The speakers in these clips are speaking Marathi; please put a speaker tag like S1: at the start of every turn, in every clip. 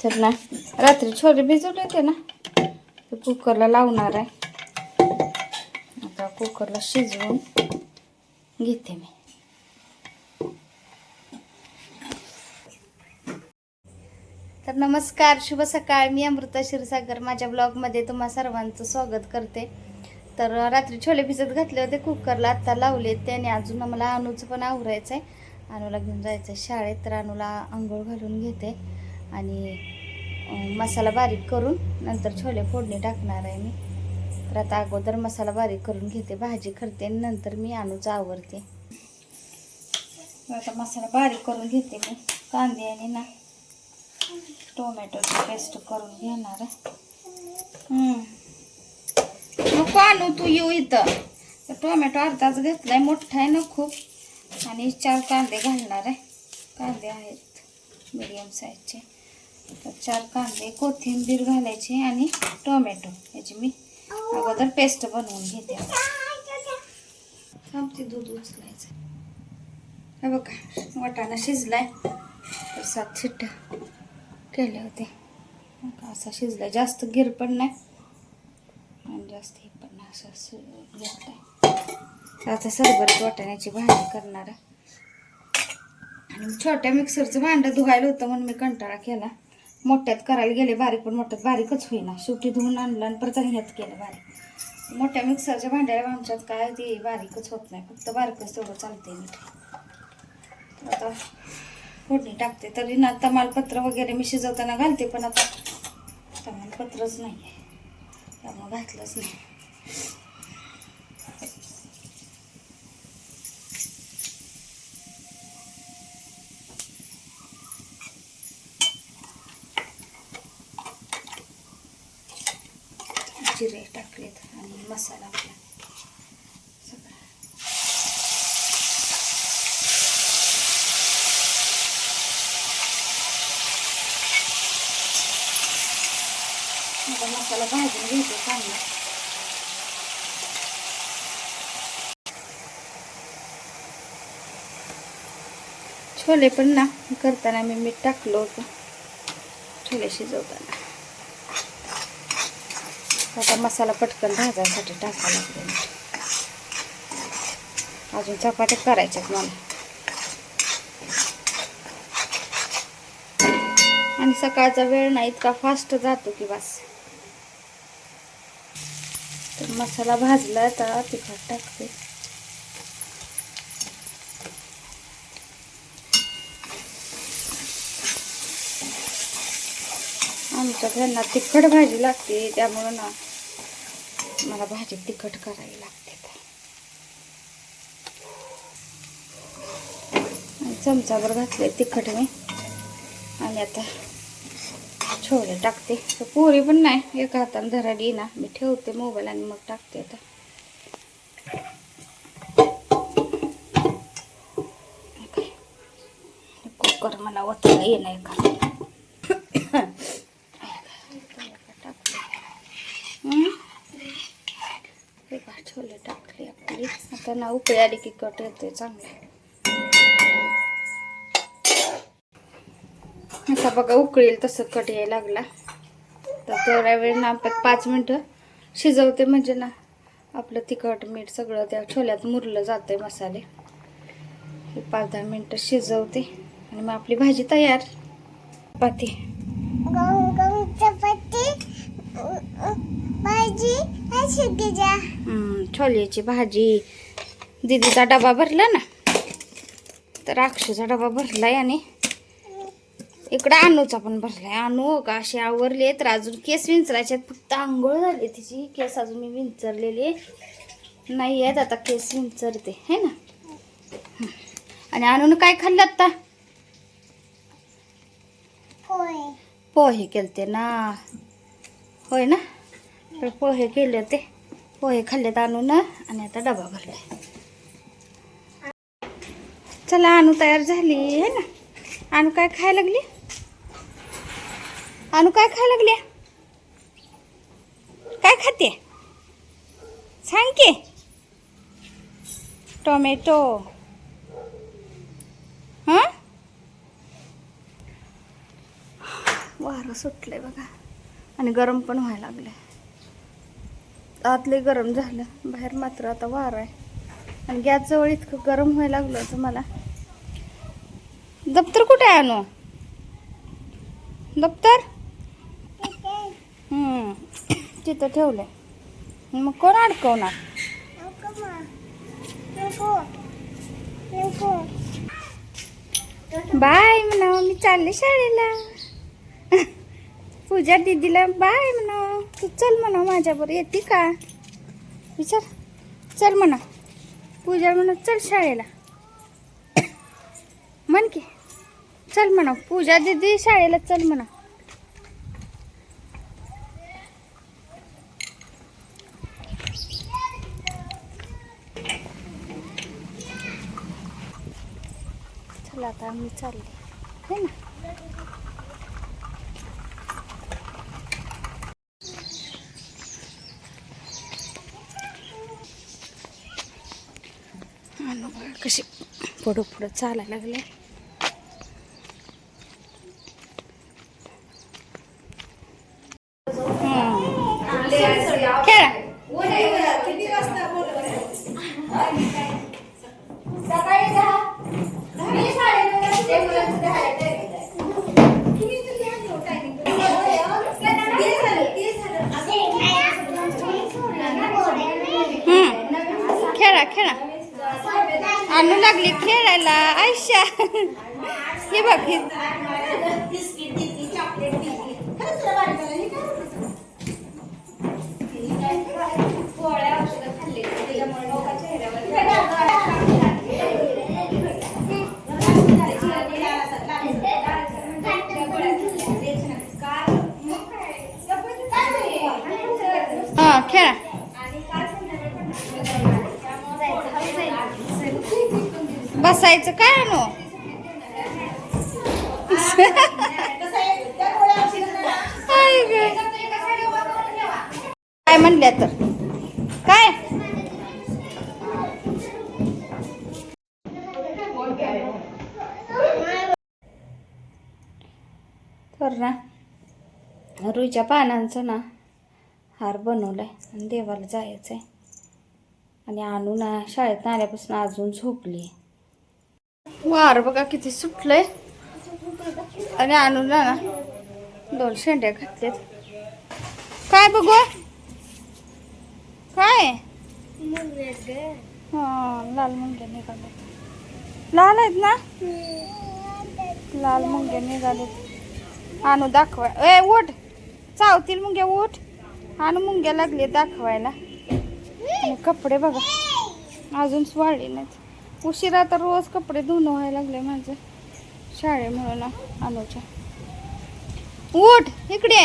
S1: तर ना रात्री छोले भिजवले होते ना ते कुकरला लावणार आहे. आता कुकरला शिजवून घेते मी. तर नमस्कार शुभ सकाळ. मी अमृता क्षीरसागर. माझ्या ब्लॉगमध्ये तुम्हा सर्वांचं स्वागत करते. तर रात्री छोले भिजत घातले होते कुकरला आत्ता लावले त्याने. अजून मला अनुचं पण आवरायचं आहे अनुला घेऊन जायचं आहे शाळेत तर अनुला आंघोळ घालून घेते. आणि मसाला बारीक करून नंतर छोले फोडणी टाकणार आहे मी. तर आता अगोदर मसाला बारीक करून घेते भाजी करते आणि नंतर मी अनुचं आवरते. आता मसाला बारीक करून घेते मी कांदे आणि ना टोमॅटोची पेस्ट करून घेणार आहे. नको आणू तू येऊ इथं. तर टोमॅटो अर्धाच घेतलाय मोठा आहे ना खूप. आणि चार कांदे घालणार आहे. कांदे आहेत मिडियम साईजचे चार कांदे कोथिंबीर घालायची आणि टोमॅटो. याची मी अगोदर पेस्ट बनवून घेते. थांबते दूध उचलायचं. हे बघा वाटाणा शिजलाय. तर सात शिट्ट्या केले होते असा शिजलाय. जास्त गिर पण नाही आणि जास्त हे पण नाही. असं सु- आता सरबरीत वाटाण्याची भाजी करणार आणि छोट्या मिक्सरचं भांडं धुवायला होतं म्हणून मी कंटाळा केला. मोठ्यात करायला गेले बारीक पण मोठ्यात. बारीकच होईना. शेवटी धुवून आणलं आणि परत ह्यात केलं बारीक. मोठ्या मिक्सरच्या भांड्याला आमच्यात. काय ते बारीकच होत नाही. फक्त बारीकच तेवढं चालते मीठ आता फोडणी टाकते. तरी ना तमालपत्र वगैरे मी शिजवताना घालते पण आता तमालपत्रच नाही आहे त्यामुळं घातलंच नाही. जिरे टाकलेत आणि मसाला आपला. सगळा. मसाला भाजून घेतो चांगला. छोले पण ना करताना मी मीठ टाकलो होतं. छोले शिजवताना. आता मसाला पटकन भाजायसाठी टाकायला लागतो अजून चपात्या करायच्यात मला. आणि सकाळचा वेळ नाही इतका फास्ट जातो की बस. तर मसाला भाजला तर तिखट टाकते. आमच्या घरांना तिखट भाजी लागते त्यामुळं ना मला भाजी तिखट करावी लागते आणि चमचाभर घातले तिखट मी. आणि आता छोले टाकते. तर पोरी पण नाही. एका हाताने धराडी ना मी ठेवते मोबाईल आणि मग टाकते आता. कुकर मला ओतला येणार एका हम्म. हे का छोले टाकले आपली आता ना उकळी आली की कट येतोय चांगलं. आता बघा उकळील तसं कट यायला लागला. तर तेवढ्या वेळ ना आपण पाच मिनटं शिजवते म्हणजे ना आपलं तिखट मीठ सगळं त्या छोल्यात मुरलं जाते मसाले. पाच दहा मिनटं शिजवते आणि मग आपली भाजी तयार. पाती हम्म, छोल्याची भाजी. दीदीचा डबा भरला ना? तर अक्षूचा डबा भरलाय आणि इकडं अनूचा पण भरलाय. अनू का अशी आवरली तर अजून केस विंचरायचे फक्त आंघोळ झाली तिची. केस अजून मी विंचरलेली नाही आहेत आता केस विंचरते. है ना. आणि अनून काय खाल्लं आता पोहे केलते ना. होय ना? तर पोहे केले होते. पोहे खाल्लेत आणून आणि आता डबा भरलाय. चला आणू तयार झाली आहे ना? आणू काय खायला लागली? आणू काय खायला लागली? काय खाते? सांग की. टोमॅटो. हां? वारं सुटलंय बघा. आणि गरम पण व्हायला लागलंय. आतले गरम झालं. बाहेर मात्र आता वारं आहे. आणि गॅसजवळ इतकं गरम व्हायला लागलं होतं मला. दप्तर कुठे आहे आणू दप्तर? तिथं ठेवलंय. मग कोण अडकवणार? बाय म्हणा मी चालले शाळेला. पूजा दीदीला बाय म्हणा. तू चल म्हणा माझ्याबरोबर. येते का? विचार. चल म्हणा. पूजा म्हणा चल शाळेला. म्हण की. चल म्हणा. पूजा दीदी शाळेला चल म्हणा. चला आता आम्ही चालले. है ना आणू बघा कशी पुढं पुढं चालायला लागले. आयशा हे बघ बसायचं काय आणू? काय म्हणल्या तर? काय? तर ना रुईच्या पानांचं ना हार बनवलाय आणि देवाला जायचं आहे आणि आणू ना शाळेत आल्यापासून अजून झोपली वार बघा किती सुटलंय. आणि आणून ना दोन शेंड्या घातल्यात. काय बघू? काय? हा लाल मुंग्या निघाले लाल आहेत ना? लाल मुंग्या निघालेत आणू दाखवा. ए ओठ चावतील मुंग्या ओठ आणू मुंग्या लागले दाखवायला. आणि कपडे बघा. अजून वाढले नाहीत. उशिरा तर रोज कपडे धुणं व्हायला लागले माझे. शाळेमुळे ना अनुच्या उठ इकडे.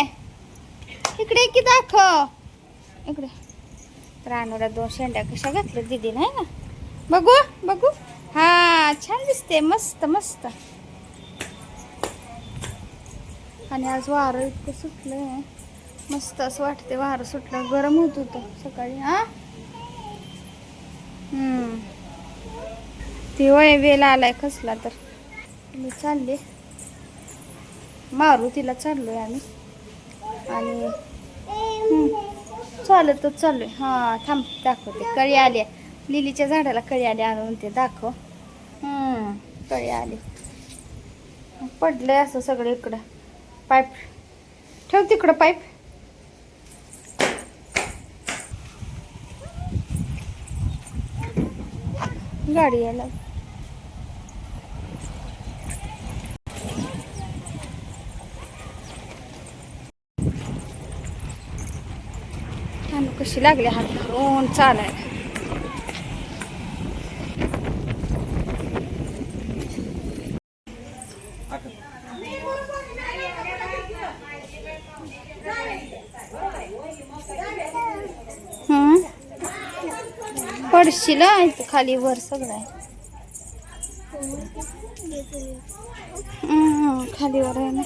S1: इकडे की दाखव. इकडे. तर अनुला दोन शेंड्या कशा घातल्या दिदी नाही ना बघू बघू. हा छान दिसते मस्त मस्त. आणि आज वारं इतकं सुटलंय. मस्त असं वाटते वारं सुटलं. गरम होत होतं सकाळी हा? हम्म. ती वय वेल आलाय कसला तर. मी चालले. मारुतीला चाललोय आम्ही. आणि हम्म, चालतच चाललोय. हा थांब दाखवते. कळी आली. लिलीच्या झाडाला कळी आली आणून ते दाखव. कळी आली. पडलंय असं सगळं इकडं. पाईप. ठेव तिकडं पाईप. गाडी यायला. कशी लागली हात धरून चालायला हम्म पडशील इथं खाली वर सगळं आहे. खाली वर आहे ना.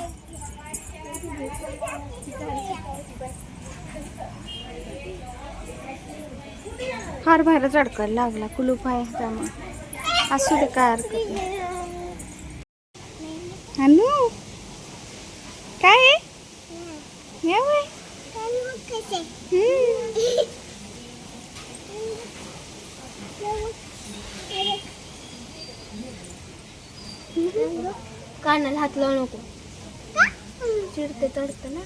S1: हार बाहेरच अडकायला लागला कुलूप आहे त्यामुळे. असू दे काय हरकत नाही. अनु काय आहे?
S2: कानाला हात लावू नको चिडते चढते ना